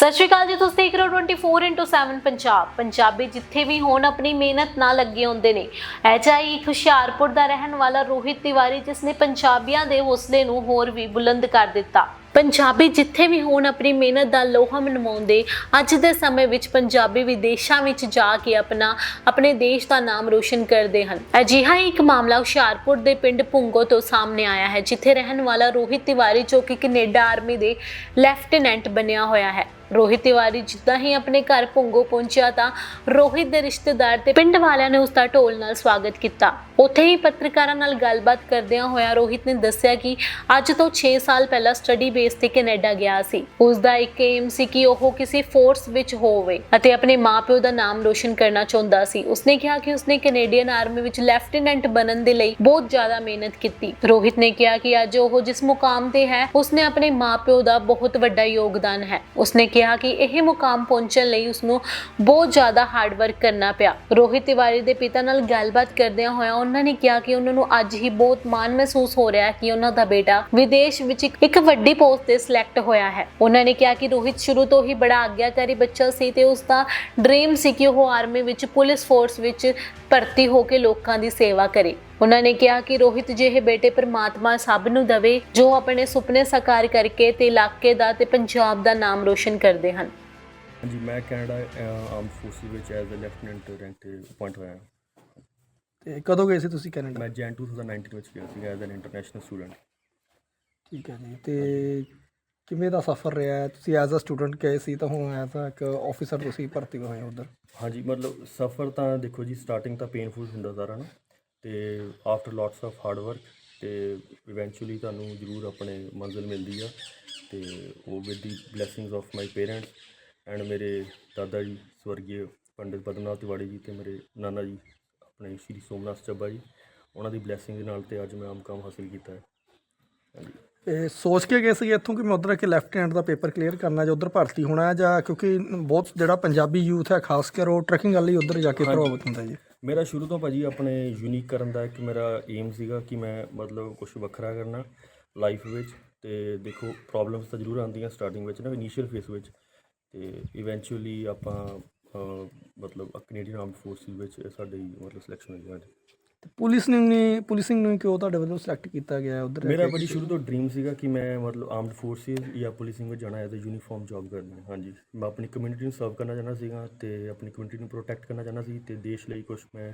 ਸਤਿ ਸ਼੍ਰੀ ਅਕਾਲ ਜੀ, ਤੁਸੀਂ ਦੇਖ ਰਹੇ ਹੋ 24/7 ਪੰਜਾਬ। ਪੰਜਾਬੀ ਜਿੱਥੇ ਵੀ ਹੋਣ, ਆਪਣੀ ਮਿਹਨਤ ਨਾਲ ਲੱਗੇ ਹੁੰਦੇ ਨੇ। ਐਜਾ ਹੀ ਹੁਸ਼ਿਆਰਪੁਰ ਦਾ ਰਹਿਣ ਵਾਲਾ ਰੋਹਿਤ ਤਿਵਾਰੀ, ਜਿਸ ਨੇ ਪੰਜਾਬੀਆਂ ਦੇ ਹੌਸਲੇ ਨੂੰ ਹੋਰ ਵੀ ਬੁਲੰਦ ਕਰ ਦਿੱਤਾ। ਪੰਜਾਬੀ ਜਿੱਥੇ ਵੀ ਹੋਣ, ਆਪਣੀ ਮਿਹਨਤ ਦਾ ਲੋਹਾ ਮਨਵਾਉਂਦੇ। ਅੱਜ ਦੇ ਸਮੇਂ ਵਿੱਚ ਪੰਜਾਬੀ ਵਿਦੇਸ਼ਾਂ ਵਿੱਚ ਜਾ ਕੇ ਆਪਣਾ, ਆਪਣੇ ਦੇਸ਼ ਦਾ ਨਾਮ ਰੋਸ਼ਨ ਕਰਦੇ ਹਨ। ਅਜਿਹਾ ਹੀ ਇੱਕ ਮਾਮਲਾ ਹੁਸ਼ਿਆਰਪੁਰ ਦੇ ਪਿੰਡ ਪੁੰਗੋ ਤੋਂ ਸਾਹਮਣੇ ਆਇਆ ਹੈ, ਜਿੱਥੇ ਰਹਿਣ ਵਾਲਾ ਰੋਹਿਤ ਤਿਵਾਰੀ ਜੋ ਕਿ ਕੈਨੇਡਾ ਆਰਮੀ ਦੇ ਲੈਫਟੀਨੈਂਟ ਬਣਿਆ ਹੋਇਆ ਹੈ। ਰੋਹਿਤ ਤਿਵਾਰੀ ਜਿੱਦਾਂ ਹੀ ਆਪਣੇ ਘਰ ਪੁੰਗੋ ਪਹੁੰਚਿਆ ਤਾਂ ਰੋਹਿਤ ਦੇ ਰਿਸ਼ਤੇਦਾਰ ਤੇ ਪਿੰਡ ਵਾਲਿਆਂ ਨੇ ਉਸ ਦਾ ਢੋਲ ਨਾਲ ਸਵਾਗਤ ਕੀਤਾ। ਉੱਥੇ ਹੀ ਪੱਤਰਕਾਰਾਂ ਨਾਲ ਗੱਲਬਾਤ ਕਰਦਿਆਂ ਹੋਇਆ ਰੋਹਿਤ ਨੇ ਦੱਸਿਆ ਕਿ ਅੱਜ ਤੋਂ 6 ਸਾਲ ਪਹਿਲਾਂ ਸਟੱਡੀ ਬੇਸ ਤੇ ਕੈਨੇਡਾ ਗਿਆ ਸੀ। ਉਸ ਦਾ ਇੱਕ ਏਮ ਸੀ ਕਿ ਉਹ ਕਿਸੇ ਫੋਰਸ ਵਿੱਚ ਹੋਵੇ ਅਤੇ ਆਪਣੇ ਮਾਪਿਓ ਦਾ ਨਾਮ ਰੋਸ਼ਨ ਕਰਨਾ ਚਾਹੁੰਦਾ ਸੀ। ਉਸਨੇ ਕਿਹਾ ਕਿ ਉਸਨੇ ਕੈਨੇਡੀਅਨ ਆਰਮੀ ਵਿੱਚ ਲੈਫਟੀਨੈਂਟ ਬਣਨ ਦੇ ਲਈ ਬਹੁਤ ਜ਼ਿਆਦਾ ਮਿਹਨਤ ਕੀਤੀ। ਰੋਹਿਤ ਨੇ ਕਿਹਾ ਕਿ ਅੱਜ ਉਹ ਜਿਸ ਮੁਕਾਮ ਤੇ ਹੈ, ਉਸਨੇ ਆਪਣੇ ਮਾਪਿਓ ਦਾ ਬਹੁਤ ਵੱਡਾ ਯੋਗਦਾਨ ਹੈ। ਉਸਨੇ ਕਿਹਾ ਕਿ ਇਹ ਮੁਕਾਮ ਪਹੁੰਚਣ ਲਈ ਉਸਨੂੰ ਬਹੁਤ ਜ਼ਿਆਦਾ ਹਾਰਡ ਵਰਕ ਕਰਨਾ ਪਿਆ। ਰੋਹਿਤ ਤਿਵਾਰੀ ਦੇ ਪਿਤਾ ਨਾਲ ਗੱਲਬਾਤ ਕਰਦਿਆਂ ਹੋਇਆ ਉਹਨਾਂ ਨੇ ਕਿਹਾ ਕਿ ਉਹਨਾਂ ਨੂੰ ਅੱਜ ਹੀ ਬਹੁਤ ਮਾਣ ਮਹਿਸੂਸ ਹੋ ਰਿਹਾ ਹੈ ਕਿ ਉਹਨਾਂ ਦਾ ਬੇਟਾ ਵਿਦੇਸ਼ ਵਿੱਚ ਇੱਕ- ਇੱਕ ਵੱਡੀ ਪੋਸਟ ਤੇ ਸਿਲੈਕਟ ਹੋਇਆ ਹੈ। ਉਹਨਾਂ ਨੇ ਕਿਹਾ ਕਿ ਰੋਹਿਤ ਸ਼ੁਰੂ ਤੋਂ ਹੀ ਬੜਾ ਆਗਿਆਕਾਰੀ ਬੱਚਾ ਸੀ ਤੇ ਉਸ ਦਾ ਡ੍ਰੀਮ ਸੀ ਕਿ ਉਹ ਆਰਮੀ ਵਿੱਚ ਪੁਲਿਸ ਫੋਰਸ ਵਿੱਚ ਭਰਤੀ ਹੋ ਕੇ ਲੋਕਾਂ ਦੀ ਸੇਵਾ ਕਰੇ। ਉਹਨਾਂ ਨੇ ਕਿਹਾ ਕਿ ਰੋਹਿਤ ਜਿਹੇ ਬੇਟੇ ਪਰਮਾਤਮਾ ਸਭ ਨੂੰ ਦਵੇ ਜੋ ਆਪਣੇ ਸੁਪਨੇ ਸਾਕਾਰ ਕਰਕੇ ਤੇ ਇਲਾਕੇ ਦਾ ਤੇ ਪੰਜਾਬ ਦਾ ਨਾਮ ਰੋਸ਼ਨ ਕਰਦੇ ਹਨ। ਹਾਂਜੀ ਮੈਂ ਕੈਨੇਡਾ ਆਰਮ ਫੋਰਸਿਸ ਵਿੱਚ ਐਜ਼ ਅ ਲੈਫਟੀਨੈਂਟ ਰੈਂਕ ਤੇ ਅਪਾਇੰਟ ਹੋਇਆ ਹਾਂ। ਤੇ ਕਦੋਂ ਗਏ ਸੀ ਤੁਸੀਂ ਕੈਨੇਡਾ? ਮੈਂ ਜੈਨ 2019 ਵਿੱਚ ਗਿਆ ਸੀ ਐਜ਼ ਐਨ ਇੰਟਰਨੈਸ਼ਨਲ ਸਟੂਡੈਂਟ ਠੀਕ ਹੈ ਜੀ, ਤੇ ਕਿਵੇਂ ਦਾ ਸਫ਼ਰ ਰਿਹਾ? ਹੈ? ਤੁਸੀਂ ਐਜ਼ ਅ ਸਟੂਡੈਂਟ ਗਏ ਸੀ ਤਾਂ ਹੁਣ ਐਜ਼ ਅ ਇੱਕ ਆਫੀਸਰ ਤੁਸੀਂ ਭਰਤੀ ਹੋਏ ਹੋ ਉਧਰ। ਹਾਂਜੀ, ਮਤਲਬ ਸਫ਼ਰ ਤਾਂ ਦੇਖੋ ਜੀ ਸਟਾਰਟਿੰਗ ਤਾਂ ਪੇਨਫੁਲ ਹੁੰਦਾ ਸਾਰਾ ਨਾ, ਤੇ after lots of hard work ਤੇ ਇਵੈਂਚੁਅਲੀ ਤੁਹਾਨੂੰ ਜ਼ਰੂਰ ਆਪਣੇ ਮੰਜ਼ਿਲ ਮਿਲਦੀ ਆ, ਤੇ ਉਹ with the blessings of my parents and ਮੇਰੇ ਦਾਦਾ ਜੀ ਸਵਰਗੀ ਪੰਡਿਤ ਪਦਮਨਾਥ ਤਿਵਾੜੀ ਜੀ ਤੇ ਮੇਰੇ ਨਾਨਾ ਜੀ, ਆਪਣੇ ਸ਼੍ਰੀ ਸੋਮਨਾਥ ਚੱਬਾ ਜੀ, ਉਹਨਾਂ ਦੀ ਬਲੇਸਿੰਗ ਦੇ ਨਾਲ ਤੇ ਅੱਜ ਮੈਂ ਆਮ ਕੰਮ ਹਾਸਿਲ ਕੀਤਾ ਹੈ। ਹਾਂਜੀ। ਤੇ ਸੋਚ ਕੇ ਗਏ ਸੀ ਇੱਥੋਂ ਕਿ ਮੈਂ ਉਧਰ ਕਿ ਲੈਫਟੀਨੈਂਟ ਦਾ ਪੇਪਰ ਕਲੀਅਰ ਕਰਨਾ ਜਾਂ ਉਧਰ ਭਰਤੀ ਹੋਣਾ ਹੈ ਜਾਂ ਕਿਉਂਕਿ ਬਹੁਤ ਜਿਹੜਾ ਪੰਜਾਬੀ ਯੂਥ ਹੈ ਖਾਸ ਕਰ ਉਹ ਟਰੈਕਿੰਗ ਵਾਲੀ ਉਧਰ ਜਾ ਕੇ ਪ੍ਰਭਾਵਿਤ ਹੁੰਦਾ ਜੀ। ਮੇਰਾ ਸ਼ੁਰੂ ਤੋਂ ਭਾਜੀ ਆਪਣੇ ਯੂਨੀਕ ਕਰਨ ਦਾ ਇੱਕ ਮੇਰਾ ਏਮ ਸੀਗਾ ਕਿ ਮੈਂ ਮਤਲਬ ਕੁਝ ਵੱਖਰਾ ਕਰਨਾ ਲਾਈਫ ਵਿੱਚ ਤੇ ਦੇਖੋ ਪ੍ਰੋਬਲਮਸ ਤਾਂ ਜ਼ਰੂਰ ਆਉਂਦੀਆਂ ਸਟਾਰਟਿੰਗ ਵਿੱਚ ਨਾ ਇਨੀਸ਼ੀਅਲ ਫੇਸ ਵਿੱਚ ਤੇ ਇਵੈਂਚੁਅਲੀ ਆਪਾਂ ਮਤਲਬ ਕੈਨੇਡੀਅਨ ਆਰਮਡ ਫੋਰਸਿਸ ਵਿੱਚ ਸਾਡੀ ਮਤਲਬ ਸਿਲੈਕਸ਼ਨ ਹੋਈ ਹਾਂਜੀ ਤੇ ਪੁਲਿਸ ਨੇ ਨਹੀਂ ਪੁਲਿਸਿੰਗ ਨੂੰ ਕਿਉਂ ਤੁਹਾਡੇ ਵੱਲੋਂ ਸਿਲੈਕਟ ਕੀਤਾ ਗਿਆ ਉਧਰ? ਮੇਰਾ ਬੜੀ ਸ਼ੁਰੂ ਤੋਂ ਡ੍ਰੀਮ ਸੀਗਾ ਕਿ ਮੈਂ ਮਤਲਬ ਆਰਮਡ ਫੋਰਸਿਸ ਜਾਂ ਪੁਲਿਸਿੰਗ ਵਿੱਚ ਜਾਣਾ ਐਜ਼ ਅ ਯੂਨੀਫਾਰਮ ਜੌਬ ਕਰਨੀ ਹੈ। ਹਾਂਜੀ। ਮੈਂ ਆਪਣੀ ਕਮਿਊਨਿਟੀ ਨੂੰ ਸਰਵ ਕਰਨਾ ਚਾਹੁੰਦਾ ਸੀਗਾ ਤੇ ਆਪਣੀ ਕਮਿਊਨਿਟੀ ਨੂੰ ਪ੍ਰੋਟੈਕਟ ਕਰਨਾ ਚਾਹੁੰਦਾ ਸੀ ਤੇ ਦੇਸ਼ ਲਈ ਕੁਝ ਮੈਂ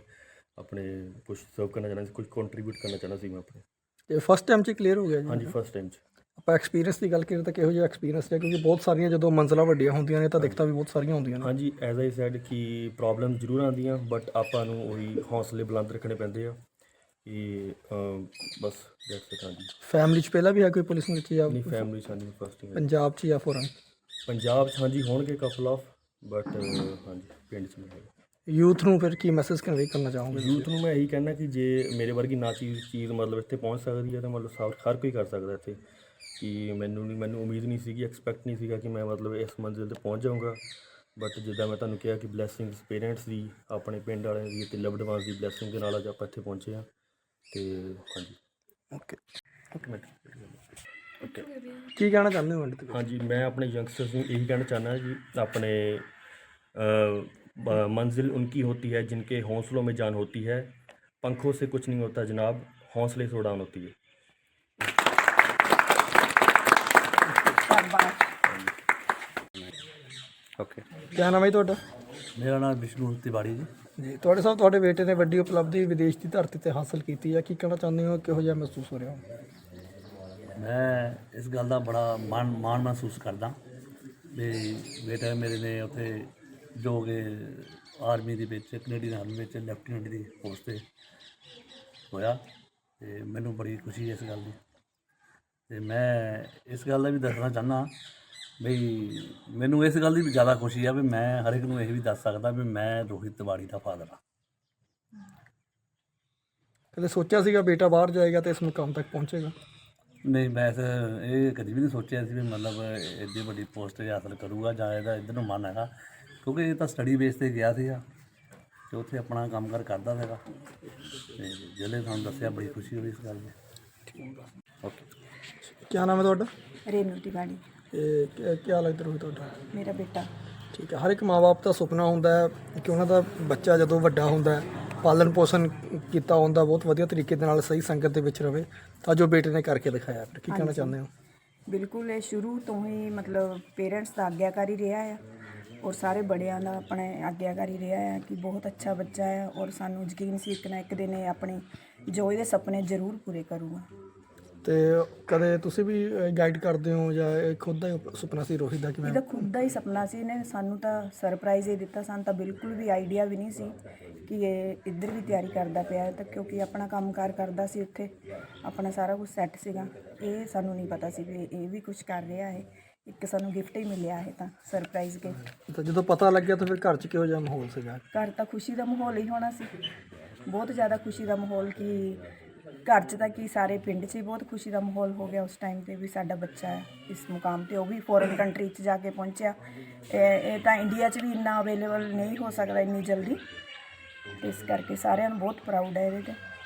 ਆਪਣੇ ਕੁਝ ਸਰਵ ਕਰਨਾ ਚਾਹੁੰਦਾ ਸੀ ਕੁਝ ਕੰਟਰੀਬਿਊਟ ਕਰਨਾ ਚਾਹੁੰਦਾ ਸੀ ਮੈਂ ਆਪਣੇ। ਤੇ ਫਸਟ ਟਾਈਮ 'ਚ ਕਲੀਅਰ ਹੋ ਗਿਆ ਜੀ ਹਾਂਜੀ ਫਸਟ ਟਾਈਮ 'ਚ। ਆਪਾਂ ਐਕਸਪੀਰੀਅੰਸ ਦੀ ਗੱਲ ਕਰੀਏ ਤਾਂ ਕਿਹੋ ਜਿਹਾ ਐਕਸਪੀਰੀਅੰਸ ਹੈ ਕਿਉਂਕਿ ਬਹੁਤ ਸਾਰੀਆਂ ਜਦੋਂ ਮੰਜ਼ਲਾਂ ਵੱਡੀਆਂ ਹੁੰਦੀਆਂ ਨੇ ਤਾਂ ਦਿੱਕਤਾਂ ਵੀ ਬਹੁਤ ਸਾਰੀਆਂ ਹੁੰਦੀਆਂ ਨੇ। ਹਾਂਜੀ ਐਜ਼ ਆਈ ਸੈਡ ਕਿ ਪ੍ਰੋਬਲਮ ਜ਼ਰੂਰ ਆਉਂਦੀਆਂ ਬਟ ਆਪਾਂ ਨੂੰ ਉਹੀ ਹੌਸਲੇ ਬੁਲੰਦ ਰੱਖਣੇ ਪੈਂਦੇ ਆ ਕਿ ਬਸ ਦੈਟਸ ਇਟ ਹਾਂਜੀ। ਫੈਮਿਲੀ 'ਚ ਪਹਿਲਾਂ ਵੀ ਹੈ ਕੋਈ ਪੁਲਿਸ ਵਿੱਚ ਜਾਂ ਆਪਣੀ ਫੈਮਿਲੀ ਸਾਡੀ ਫਸਟ ਪੰਜਾਬ 'ਚ ਜਾਂ ਫੋਰਨ ਪੰਜਾਬ 'ਚ ਹਾਂਜੀ ਹੋਣਗੇ ਕਪਲ ਆਫ ਬਟ ਹਾਂਜੀ ਪਿੰਡ 'ਚ ਨਹੀਂ ਹੈਗੇ। ਯੂਥ ਨੂੰ ਫਿਰ ਕੀ ਮੈਸੇਜ ਕਨਵੇ ਕਰਨਾ ਚਾਹੋਗੇ ਯੂਥ ਨੂੰ ਮੈਂ ਇਹੀ ਕਹਿਣਾ ਕਿ ਜੇ ਮੇਰੇ ਵਰਗੀ ਨਾ ਚੀਜ਼ ਚੀਜ਼ ਮਤਲਬ ਇੱਥੇ ਪਹੁੰਚ ਸਕਦੀ ਹੈ ਤਾਂ ਮਤਲਬ ਸਭ ਹਰ ਕੋਈ ਕਰ ਸਕਦਾ ਇੱਥੇ। ਕਿ ਮੈਨੂੰ ਨਹੀਂ ਮੈਨੂੰ ਉਮੀਦ ਨਹੀਂ ਸੀਗੀ ਐਕਸਪੈਕਟ ਨਹੀਂ ਸੀਗਾ ਕਿ ਮੈਂ ਮਤਲਬ ਇਸ ਮੰਜ਼ਿਲ ਤੇ ਪਹੁੰਚ ਜਾਊਂਗਾ ਬਟ ਜਿੱਦਾਂ ਮੈਂ ਤੁਹਾਨੂੰ ਕਿਹਾ ਕਿ ਬਲੇਸਿੰਗਸ ਪੇਰੈਂਟਸ ਦੀ ਆਪਣੇ ਪਿੰਡ ਵਾਲਿਆਂ ਦੀ ਤੇ ਲਵਡ ਵਨਸ ਦੀ ਬਲੇਸਿੰਗ ਦੇ ਨਾਲ ਅੱਜ ਆਪਾਂ ਇੱਥੇ ਪਹੁੰਚੇ ਹਾਂ ਤੇ ਹਾਂਜੀ ਓਕੇ ਓਕੇ ਕੀ ਕਹਿਣਾ ਚਾਹੁੰਦੇ ਹੋ ਅੰਡਰ ਹਾਂਜੀ ਮੈਂ ਆਪਣੇ ਯੰਗਸਟਰਸ ਨੂੰ ਇਹੀ ਕਹਿਣਾ ਚਾਹਨਾ कि अपने अ, ब- मंजिल उनकी होती है जिनके हौसलों में जान होती है पंखों से कुछ नहीं होता जनाब हौसले से उड़ान होती है ओके ਕੀ ਨਾਮ ਹੈ ਜੀ ਤੁਹਾਡਾ? ਮੇਰਾ ਨਾਮ ਵਿਸ਼ਨੂੰ ਤਿਵਾੜੀ ਜੀ। ਜੀ ਤੁਹਾਡੇ ਸਾਹਿਬ ਤੁਹਾਡੇ ਬੇਟੇ ਨੇ ਵੱਡੀ ਉਪਲਬਧੀ ਵਿਦੇਸ਼ ਦੀ ਧਰਤੀ ਤੇ ਹਾਸਲ ਕੀਤੀ ਹੈ ਕੀ ਕਹਿਣਾ ਚਾਹੁੰਦੇ ਹੋ? ਕਿਹੋ ਜਿਹਾ ਮਹਿਸੂਸ ਹੋ ਰਿਹਾ? ਹੋ ਮੈਂ ਇਸ ਗੱਲ ਦਾ ਬੜਾ ਮਾਣ ਮਾਣ ਮਹਿਸੂਸ ਕਰਦਾ। ਵੀ ਬੇਟਾ ਮੇਰੇ ਨੇ ਉੱਥੇ ਜੋ ਕਿ ਆਰਮੀ ਦੇ ਵਿੱਚ ਕੈਨੇਡੀਅਨ ਆਰਮੀ ਵਿੱਚ ਲੈਫਟੀਨੈਂਟ ਦੀ ਪੋਸਟ ਤੇ ਹੋਇਆ। ਤੇ ਮੈਨੂੰ ਬੜੀ ਖੁਸ਼ੀ ਹੈ ਇਸ ਗੱਲ ਦੀ। ਤੇ ਮੈਂ ਇਸ ਗੱਲ ਦਾ ਵੀ ਦੱਸਣਾ ਚਾਹੁੰਦਾ ਬਈ ਮੈਨੂੰ ਇਸ ਗੱਲ ਦੀ ਵੀ ਜ਼ਿਆਦਾ ਖੁਸ਼ੀ ਆ ਵੀ ਮੈਂ ਹਰ ਇੱਕ ਨੂੰ ਇਹ ਵੀ ਦੱਸ ਸਕਦਾ ਵੀ ਮੈਂ ਰੋਹਿਤ ਤਿਵਾੜੀ ਦਾ ਫਾਦਰ ਆ ਕਦੇ ਸੋਚਿਆ ਸੀਗਾ ਬੇਟਾ ਬਾਹਰ ਜਾਏਗਾ ਤੇ ਇਸ ਮੁਕਾਮ ਤੱਕ ਪਹੁੰਚੇਗਾ? ਨਹੀਂ ਮੈਂ ਤਾਂ ਇਹ ਕਦੀ ਵੀ ਨਹੀਂ ਸੋਚਿਆ ਸੀ ਵੀ ਮਤਲਬ ਐਡੀ ਵੱਡੀ ਪੋਸਟ ਹਾਸਲ ਕਰੂਗਾ ਜਾਂ ਇਹਦਾ ਇੱਧਰ ਨੂੰ ਮਨ ਹੈਗਾ ਕਿਉਂਕਿ ਇਹ ਤਾਂ ਸਟੱਡੀ ਬੇਸ ਤੇ ਗਿਆ ਸੀਗਾ ਤੇ ਉੱਥੇ ਆਪਣਾ ਕੰਮ ਕਰ ਕਰਦਾ ਸੀਗਾ। ਤੇ ਜਿਹੜੇ ਤੁਹਾਨੂੰ ਦੱਸਿਆ ਬੜੀ ਖੁਸ਼ੀ ਹੋਈ ਇਸ ਗੱਲ ਦੀ। ਓਕੇ ਕੀ ਨਾਮ ਹੈ ਤੁਹਾਡਾ? ਰੇਨੂ ਤਿਵਾੜੀ। ਇਹ ਕੀ- ਕੀ ਲੱਗਦਾ ਤੁਹਾਡਾ? ਮੇਰਾ ਬੇਟਾ। ਠੀਕ ਹੈ ਹਰ ਇੱਕ ਮਾਪੇ ਦਾ ਸੁਪਨਾ ਹੁੰਦਾ ਹੈ ਕਿ ਉਹਨਾਂ ਦਾ ਬੱਚਾ ਜਦੋਂ ਵੱਡਾ ਹੁੰਦਾ ਹੈ ਪਾਲਣ ਪੋਸ਼ਣ ਕੀਤਾ ਹੁੰਦਾ ਬਹੁਤ ਵਧੀਆ ਤਰੀਕੇ ਦੇ ਨਾਲ ਸਹੀ ਸੰਗਤ ਦੇ ਵਿੱਚ ਰਵੇ ਤਾਂ ਜੋ ਬੇਟੇ ਨੇ ਕਰਕੇ ਦਿਖਾਇਆ। ਫਿਰ ਕੀ ਕਹਿਣਾ ਚਾਹੁੰਦੇ ਹੋ? ਬਿਲਕੁਲ ਇਹ ਸ਼ੁਰੂ ਤੋਂ ਹੀ ਮਤਲਬ ਪੇਰੈਂਟਸ ਦਾ ਆਗਿਆਕਾਰੀ ਰਿਹਾ ਆ ਔਰ ਸਾਰੇ ਬੜਿਆਂ ਦਾ ਆਪਣੇ ਆਗਿਆਕਾਰੀ ਰਿਹਾ ਹੈ ਕਿ ਬਹੁਤ ਅੱਛਾ ਬੱਚਾ ਹੈ ਔਰ ਸਾਨੂੰ ਯਕੀਨ ਸੀ ਇੱਕ ਨਾ ਇੱਕ ਦਿਨ ਇਹ ਆਪਣੇ ਜੋ ਇਹਦੇ ਸੁਪਨੇ ਜ਼ਰੂਰ ਪੂਰੇ ਕਰੂਗਾ। ਤੇ ਕਦੇ ਤੁਸੀਂ ਵੀ ਗਾਈਡ ਕਰਦੇ ਹੋ ਜਾਂ ਇਹ ਖੁਦ ਦਾ ਹੀ ਸੁਪਨਾ ਸੀ ਰੋਹਿਤ ਦਾ ਕਿ ਮੈਂ ਇਹਦਾ ਖੁਦ ਦਾ ਹੀ ਸੁਪਨਾ ਸੀ ਇਹਨੇ ਸਾਨੂੰ ਤਾਂ ਸਰਪ੍ਰਾਈਜ਼ ਹੀ ਦਿੱਤਾ ਸਾਨੂੰ ਤਾਂ ਬਿਲਕੁਲ ਵੀ ਆਈਡੀਆ ਵੀ ਨਹੀਂ ਸੀ ਕਿ ਇਹ ਇੱਧਰ ਵੀ ਤਿਆਰੀ ਕਰਦਾ ਪਿਆ ਹੈ ਤਾਂ ਕਿਉਂਕਿ ਆਪਣਾ ਕੰਮਕਾਰ ਕਰਦਾ ਸੀ ਉੱਥੇ ਆਪਣਾ ਸਾਰਾ ਕੁਝ ਸੈੱਟ ਸੀਗਾ। ਇਹ ਸਾਨੂੰ ਨਹੀਂ ਪਤਾ ਸੀ ਵੀ ਇਹ ਵੀ ਕੁਝ ਕਰ ਰਿਹਾ ਹੈ ਇੱਕ ਸਾਨੂੰ ਗਿਫਟ ਹੀ ਮਿਲਿਆ ਹੈ ਤਾਂ ਸਰਪ੍ਰਾਈਜ਼ ਗਿਫਟ ਤਾਂ ਜਦੋਂ ਪਤਾ ਲੱਗਿਆ ਤਾਂ ਫਿਰ ਘਰ 'ਚ ਕਿਹੋ ਜਿਹਾ ਮਾਹੌਲ ਸੀਗਾ? ਘਰ ਤਾਂ ਖੁਸ਼ੀ ਦਾ ਮਾਹੌਲ ਹੀ ਹੋਣਾ ਸੀ ਬਹੁਤ ਜ਼ਿਆਦਾ ਖੁਸ਼ੀ ਦਾ ਮਾਹੌਲ ਕਿ ਘਰ 'ਚ ਤਾਂ ਕੀ ਸਾਰੇ ਪਿੰਡ 'ਚ ਹੀ ਬਹੁਤ ਖੁਸ਼ੀ ਦਾ ਮਾਹੌਲ ਹੋ ਗਿਆ ਉਸ ਟਾਈਮ ਤੇ ਵੀ ਸਾਡਾ ਬੱਚਾ ਹੈ, ਇਸ ਮੁਕਾਮ ਤੇ ਉਹ ਵੀ ਫੋਰਨ ਕੰਟਰੀ 'ਚ ਜਾ ਕੇ ਪਹੁੰਚਿਆ। ਇਹ ਇਹ ਤਾਂ ਇੰਡੀਆ 'ਚ ਵੀ ਇੰਨਾ ਅਵੇਲੇਬਲ ਨਹੀਂ ਹੋ ਸਕਦਾ ਇੰਨੀ ਜਲਦੀ। ਇਸ ਕਰਕੇ ਸਾਰਿਆਂ ਨੂੰ ਬਹੁਤ ਪ੍ਰਾਊਡ ਹੈ ਇਹਦੇ ਤੇ।